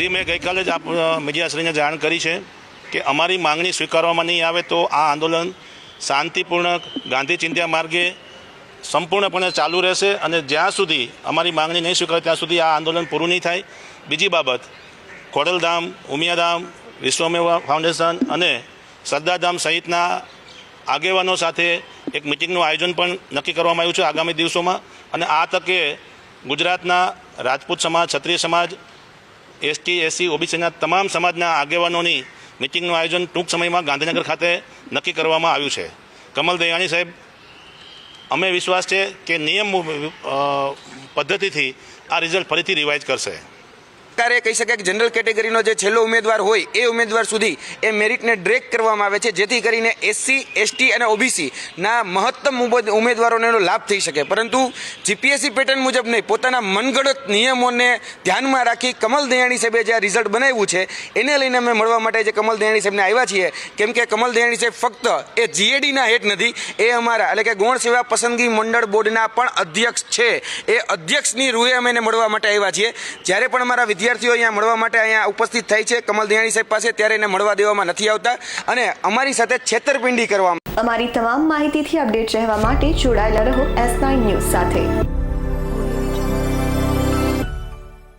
જે, મેં ગઈકાલે જ આપ મીડિયાશ્રીને જાણ કરી છે કે અમારી માંગણી સ્વીકારવામાં નહીં આવે તો આ આંદોલન શાંતિપૂર્ણ ગાંધી ચિંત્યા માર્ગે સંપૂર્ણપણે ચાલુ રહેશે અને જ્યાં સુધી અમારી માંગણી નહીં સ્વીકારે ત્યાં સુધી આ આંદોલન પૂરું નહીં થાય. બીજી બાબત, ખોડલધામ, ઉમિયાધામ, વિશ્વમેવા ફાઉન્ડેશન અને સરદારધામ સહિતના આગેવાનો સાથે એક મિટિંગનું આયોજન પણ નક્કી કરવામાં આવ્યું છે આગામી દિવસોમાં. અને આ તકે ગુજરાતના રાજપૂત સમાજ, ક્ષત્રિય સમાજ એસટી, એસસી, ઓબીસીના તમામ સમાજના આગેવાનોની મિટિંગનું આયોજન ટૂંક સમયમાં ગાંધીનગર ખાતે નક્કી કરવામાં આવ્યું છે. કમલ દયાણી સાહેબ, અમે વિશ્વાસ છે કે નિયમ પદ્ધતિથી આ રિઝલ્ટ ફરીથી રિવાઇઝ કરશે. સરકારે કહી શકાય કે જનરલ કેટેગરીનો જે છેલ્લો ઉમેદવાર હોય એ ઉમેદવાર સુધી એ મેરિટને ડ્રેક કરવામાં આવે છે, જેથી કરીને એસસી એસટી અને ઓબીસીના મહત્તમ ઉમેદ- ઉમેદવારોને એનો લાભ થઈ શકે. પરંતુ જીપીએસસી પેટર્ન મુજબ નહીં, પોતાના મનગણત નિયમોને ધ્યાનમાં રાખી કમલ દયાણી સાહેબે જે આ રિઝલ્ટ બનાવ્યું છે, એને લઈને અમે મળવા માટે જે કમલ દયાણી સાહેબને આવ્યા છીએ, કેમ કે કમલ દયાણી સાહેબ ફક્ત એ જીએડીના હેઠ નથી, એ અમારા એટલે કે ગૌણ સેવા પસંદગી મંડળ બોર્ડના પણ અધ્યક્ષ છે. એ અધ્યક્ષની રૂએ અમે એને મળવા માટે આવ્યા છીએ. જ્યારે પણ અમારા વિદ્યાર્થીઓ અહીંયા મળવા માટે અહીંયા ઉપસ્થિત થાય છે. કમલ દયાણી સાહેબ પાસે ત્યારે એને મળવા દેવામાં નથી આવતા અને અમારી સાથે છેતરપિંડી કરવામાં અમારી તમામ માહિતીથી અપડેટ રહેવા માટે જોડાયેલા રહો એસ નાઇન ન્યૂઝ સાથે.